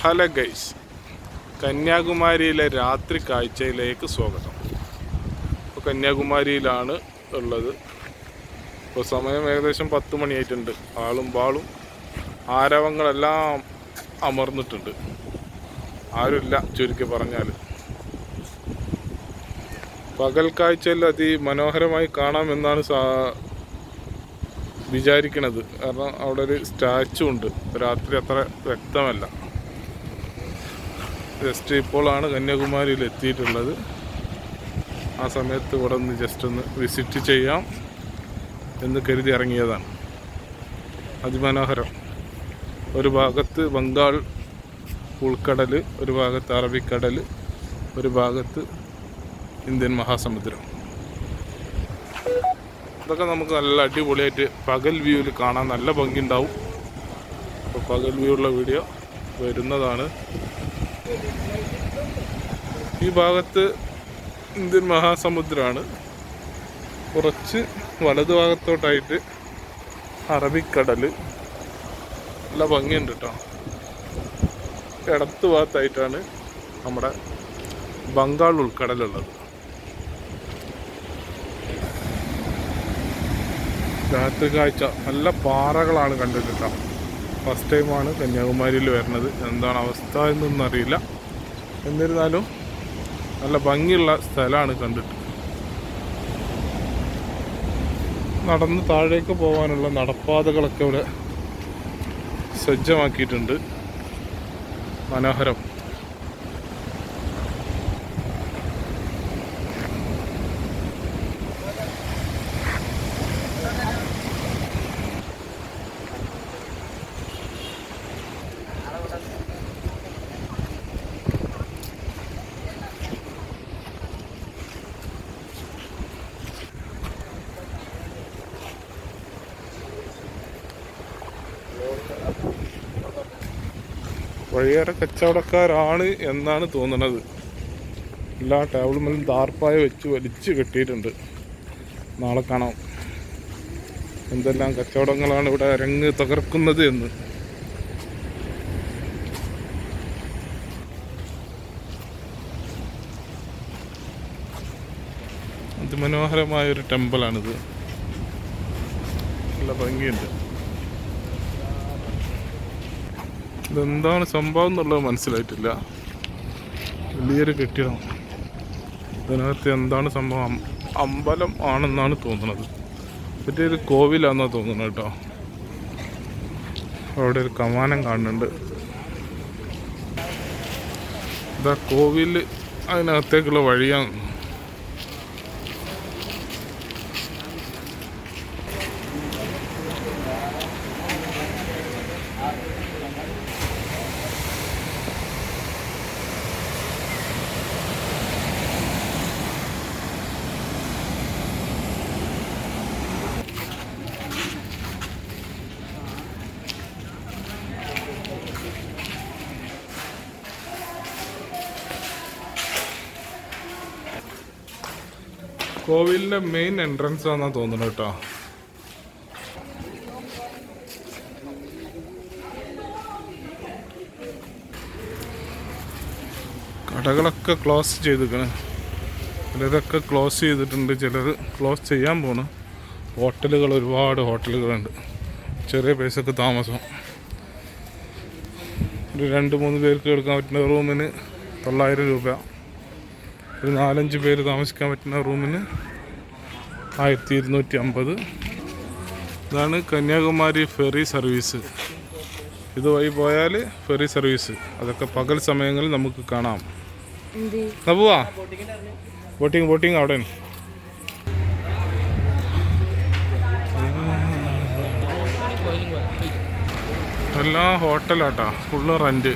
Hello guys. കന്യാകുമാരിയിലെ രാത്രി കാഴ്ചയിലേക്ക് സ്വാഗതം. ഇപ്പോൾ കന്യാകുമാരിയിലാണ് ഉള്ളത്. ഇപ്പോൾ സമയം ഏകദേശം പത്ത് മണിയായിട്ടുണ്ട്. ആളും പാളും ആരവങ്ങളെല്ലാം അമർന്നിട്ടുണ്ട്. ആരുമില്ല ചുരുക്കി പറഞ്ഞാൽ പകൽ കാഴ്ചയിൽ അതിമനോഹരമായി കാണാമെന്നാണ് സാ വിചാരിക്കണത്. കാരണം അവിടെ ഒരു സ്റ്റാച്ചു ഉണ്ട്. രാത്രി അത്ര വ്യക്തമല്ല. ജസ്റ്റ് ഇപ്പോഴാണ് കന്യാകുമാരിയിൽ എത്തിയിട്ടുള്ളത്. ആ സമയത്ത് ഇവിടെ ഒന്ന് ജസ്റ്റ് ഒന്ന് വിസിറ്റ് ചെയ്യാം എന്ന് കരുതി ഇറങ്ങിയതാണ്. അതിമനോഹരം. ഒരു ഭാഗത്ത് ബംഗാൾ ഉൾക്കടൽ ഒരു ഭാഗത്ത് അറബിക്കടൽ ഒരു ഭാഗത്ത് ഇന്ത്യൻ മഹാസമുദ്രം. ഇതൊക്കെ നമുക്ക് നല്ല അടിപൊളിയായിട്ട് പകൽ വ്യൂവിൽ കാണാൻ നല്ല ഭംഗി ഉണ്ടാവും അപ്പോൾ പകൽ വ്യൂ ഉള്ള വീഡിയോ വരുന്നതാണ്. ഈ ഭാഗത്ത് ഇന്ത്യൻ മഹാസമുദ്രമാണ് കുറച്ച് വലതു ഭാഗത്തോട്ടായിട്ട് അറബിക്കടൽ. നല്ല ഭംഗിയുണ്ട് കേട്ടോ ഇടത്ത് ഭാഗത്തായിട്ടാണ് നമ്മുടെ ബംഗാൾ ഉൾക്കടലുള്ളത്. രാത്രി കാഴ്ച നല്ല പാറകളാണ് കണ്ടിട്ടുണ്ടോ ഫസ്റ്റ് ടൈമാണ് കന്യാകുമാരിയിൽ വരുന്നത്. എന്താണ് അവസ്ഥ എന്നൊന്നും അറിയില്ല. എന്നിരുന്നാലും നല്ല ഭംഗിയുള്ള സ്ഥലമാണ് കണ്ടിട്ട്. നടന്ന് താഴേക്ക് പോകാനുള്ള നടപ്പാതകളൊക്കെ ഇവിടെ സജ്ജമാക്കിയിട്ടുണ്ട്. മനോഹരം. വഴിയേറെ കച്ചവടക്കാരാണ് എന്നാണ് തോന്നുന്നത് എല്ലാ ടേബിളുമെല്ലാം ദാർപ്പായ വെച്ച് വലിച്ച് കെട്ടിയിട്ടുണ്ട്. നാളെ കാണാം. എന്തെല്ലാം കച്ചവടങ്ങളാണ് ഇവിടെ അരങ്ങ് തകർക്കുന്നത് എന്ന്. അതിമനോഹരമായ ഒരു ടെമ്പിളാണിത് നല്ല ഭംഗിയുണ്ട്. ഇതെന്താണ് സംഭവം എന്നുള്ളത് മനസ്സിലായിട്ടില്ല. വലിയൊരു കെട്ടിടം. ഇതിനകത്ത് എന്താണ് സംഭവം? അമ്പലം ആണെന്നാണ് തോന്നുന്നത്. മറ്റൊരു കോവിലാണെന്നാണ് തോന്നുന്നത് കേട്ടോ. അവിടെ ഒരു കമാനം കാണുന്നുണ്ട്. ഇതാ കോവിൽ അതിനകത്തേക്കുള്ള വഴിയാണ്. കോവിലിന്റെ മെയിൻ എൻട്രൻസ് ആണെന്നാ തോന്നുന്നു കേട്ടോ. കടകളൊക്കെ ക്ലോസ് ചെയ്തിരിക്കണ്. ചിലരൊക്കെ ക്ലോസ് ചെയ്തിട്ടുണ്ട് ചിലർ ക്ലോസ് ചെയ്യാൻ പോണ്. ഹോട്ടലുകൾ ഒരുപാട് ഹോട്ടലുകളുണ്ട്. ചെറിയ പൈസക്ക് താമസം. ഒരു രണ്ട് മൂന്ന് പേർക്ക് എടുക്കാൻ പറ്റുന്ന റൂമിന് തൊള്ളായിരം രൂപ. ഒരു നാലഞ്ച് പേര് താമസിക്കാൻ പറ്റുന്ന റൂമിന് ആയിരത്തി ഇരുന്നൂറ്റി അമ്പത് ഇതാണ് കന്യാകുമാരി ഫെറി സർവീസ്. ഇതുവഴി പോയാൽ ഫെറി സർവീസ്. അതൊക്കെ പകൽ സമയങ്ങളിൽ നമുക്ക് കാണാം. നബുവാ ബോട്ടിങ് ബോട്ടിങ് അവിടെ. എല്ലാം ഹോട്ടലാട്ടാ. Full rent.